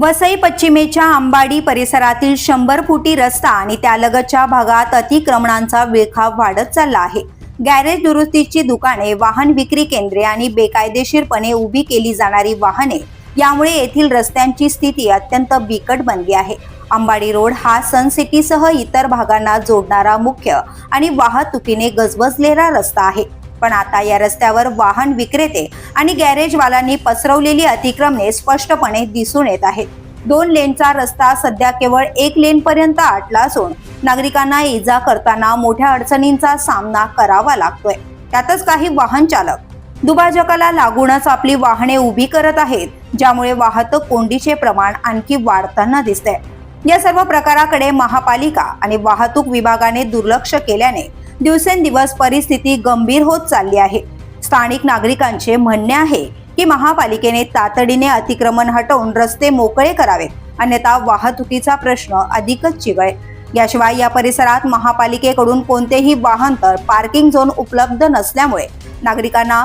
वसई पश्चिमेच्या अंबाडी परिसरातील शंभर फुटी रस्ता आणि त्यालगतच्या भागात अतिक्रमणांचा विळखा वाढत चालला आहे. गॅरेज दुरुस्तीची दुकाने वाहन विक्री केंद्रे आणि बेकायदेशीरपणे उभी केली जाणारी वाहने यामुळे येथील रस्त्यांची स्थिती अत्यंत बिकट बनली आहे. अंबाडी रोड हा सन सिटीसह इतर भागांना जोडणारा मुख्य आणि वाहतुकीने गजबजलेला रस्ता आहे. पण आता या रस्त्यावर वाहन विक्रेते आणि गॅरेजवाल्यांनी पसरवलेली अतिक्रमणे स्पष्टपणे दिसून येत आहेत. दोन लेनचा रस्ता सध्या केवळ एक लेन पर्यंत आटला असून नागरिकांना इजा करताना मोठ्या अडचणींचा सामना करावा लागतोय. त्यातच काही वाहन चालक दुभाजकाला लागूनच आपली वाहने उभी करत आहेत ज्यामुळे वाहतूक कोंडीचे प्रमाण आणखी वाढताना दिसते या सर्व प्रकाराकडे महापालिका आणि वाहतूक विभागाने दुर्लक्ष केल्याने दिवसेंदिवस परिस्थिती गंभीर होत चालली आहे. स्थानिक नागरिकांचे म्हणणे आहे की महापालिकेने तातडीने अतिक्रमण हटवून रस्ते मोकळे करावेत अन्यथा वाहतुकीचा प्रश्न अधिकच चिघळेल. याशिवाय या परिसरात महापालिकेकडून कोणतेही वाहन तर पार्किंग झोन उपलब्ध नसल्यामुळे नागरिकांना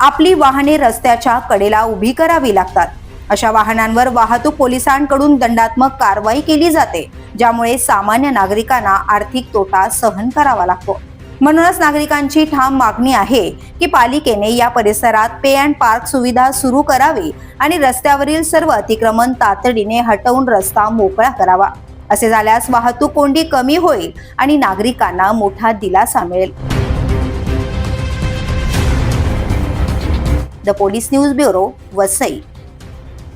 आपली वाहने रस्त्याच्या कडेला उभी करावी लागतात. अशा वाहनांवर वाहतूक पोलिसांकडून दंडात्मक कारवाई केली जाते ज्यामुळे सामान्य नागरिकांना आर्थिक तोटा सहन करावा लागतो. म्हणूनच नागरिकांची ठाम मागणी आहे की पालिकेने या परिसरात पे अँड पार्क सुविधा सुरू करावी आणि रस्त्यावरील सर्व अतिक्रमण तातडीने हटवून रस्ता मोकळा करावा. असे झाल्यास वाहतूक कोंडी कमी होईल आणि नागरिकांना मोठा दिलासा मिळेल. The police news bureau Vasai.